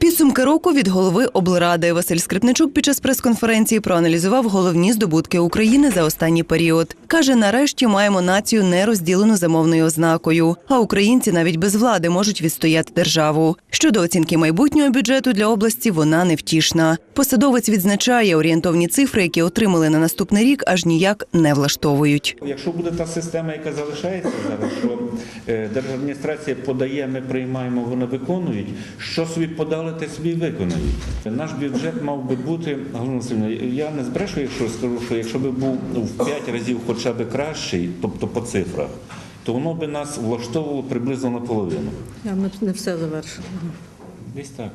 Підсумки року від голови облради Василь Скрипничук під час прес-конференції проаналізував головні здобутки України за останній період. Каже, нарешті маємо націю не розділену за мовною ознакою, а українці навіть без влади можуть відстояти державу. Щодо оцінки майбутнього бюджету для області, вона невтішна. Посадовець відзначає, орієнтовні цифри, які отримали на наступний рік, аж ніяк не влаштовують. Якщо буде та система, яка залишається зараз, що е, держадміністрація подає, ми приймаємо, вони виконують. Що собі подали, те собі виконують. Наш бюджет мав би бути, Галина я не збрешу, якщо скажу, що якщо би був в 5 разів хоча б кращий, тобто по цифрах, то воно би нас влаштовувало приблизно наполовину. Я не, не все завершили. Десь так.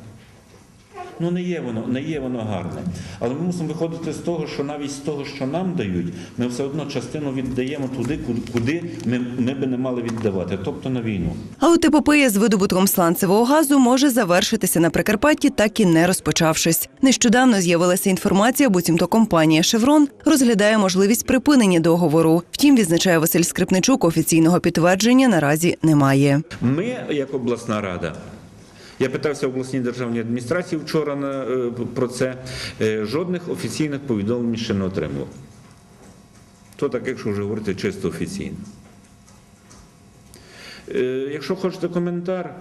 Ну не є воно, не є воно гарне. Але ми мусимо виходити з того, що навіть з того, що нам дають, ми все одно частину віддаємо туди, куди- куди ми, ми би не мали віддавати, тобто на війну. А от епопея з видобутком сланцевого газу може завершитися на Прикарпатті, так і не розпочавшись. Нещодавно з'явилася інформація, буцімто компанія Шеврон розглядає можливість припинення договору. Втім, відзначає Василь Скрипничук, офіційного підтвердження наразі немає. Ми, як обласна рада, я питався в обласній державній адміністрації вчора е, про це, е, жодних офіційних повідомлень ще не отримував. То так, якщо вже говорити чисто офіційно. Е, Якщо хочете коментар,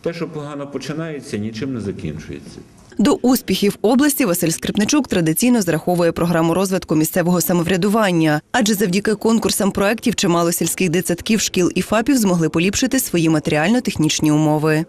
те, що погано починається, нічим не закінчується. До успіхів області Василь Скрипничук традиційно зраховує програму розвитку місцевого самоврядування, адже завдяки конкурсам проєктів чимало сільських дитсадків, шкіл і ФАПів змогли поліпшити свої матеріально-технічні умови.